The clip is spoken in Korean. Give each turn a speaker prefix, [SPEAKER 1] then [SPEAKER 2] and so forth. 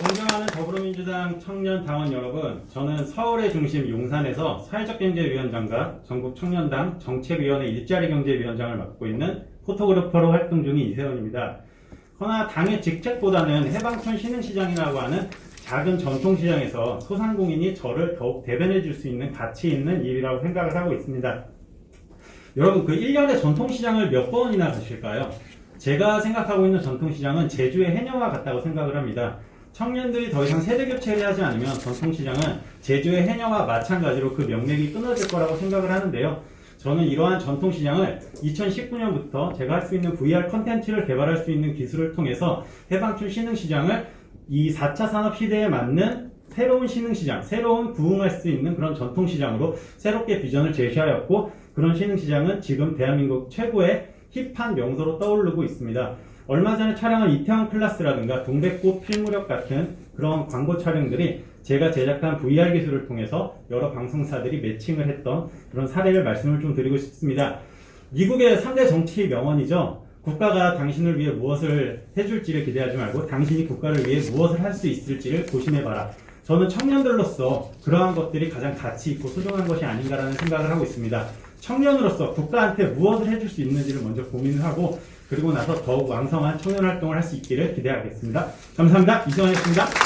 [SPEAKER 1] 존경하는 더불어민주당 청년 당원 여러분, 저는 서울의 중심 용산에서 사회적경제위원장과 전국 청년당 정책위원회 일자리경제위원장을 맡고 있는 포토그래퍼로 활동 중인 이세원입니다. 허나 당의 직책보다는 해방촌 신흥시장이라고 하는 작은 전통시장에서 소상공인이 저를 더욱 대변해 줄 수 있는 가치 있는 일이라고 생각을 하고 있습니다. 여러분 그 1년에 전통시장을 몇 번이나 가실까요? 제가 생각하고 있는 전통시장은 제주의 해녀와 같다고 생각을 합니다. 청년들이 더 이상 세대 교체를 하지 않으면 전통시장은 제주의 해녀와 마찬가지로 그 명맥이 끊어질 거라고 생각을 하는데요. 저는 이러한 전통시장을 2019년부터 제가 할 수 있는 VR 컨텐츠를 개발할 수 있는 기술을 통해서 해방촌 신흥시장을 이 4차 산업 시대에 맞는 새로운 신흥시장, 새로운 부흥할 수 있는 그런 전통시장으로 새롭게 비전을 제시하였고 그런 신흥시장은 지금 대한민국 최고의 힙한 명소로 떠오르고 있습니다. 얼마 전에 촬영한 이태원 클라스라든가 동백꽃 필무렵 같은 그런 광고 촬영들이 제가 제작한 VR 기술을 통해서 여러 방송사들이 매칭을 했던 그런 사례를 말씀을 좀 드리고 싶습니다. 미국의 3대 정치 명언이죠. 국가가 당신을 위해 무엇을 해줄지를 기대하지 말고 당신이 국가를 위해 무엇을 할 수 있을지를 고심해봐라. 저는 청년들로서 그러한 것들이 가장 가치 있고 소중한 것이 아닌가라는 생각을 하고 있습니다. 청년으로서 국가한테 무엇을 해줄 수 있는지를 먼저 고민을 하고 그리고 나서 더욱 왕성한 청년 활동을 할 수 있기를 기대하겠습니다. 감사합니다. 이성환이었습니다.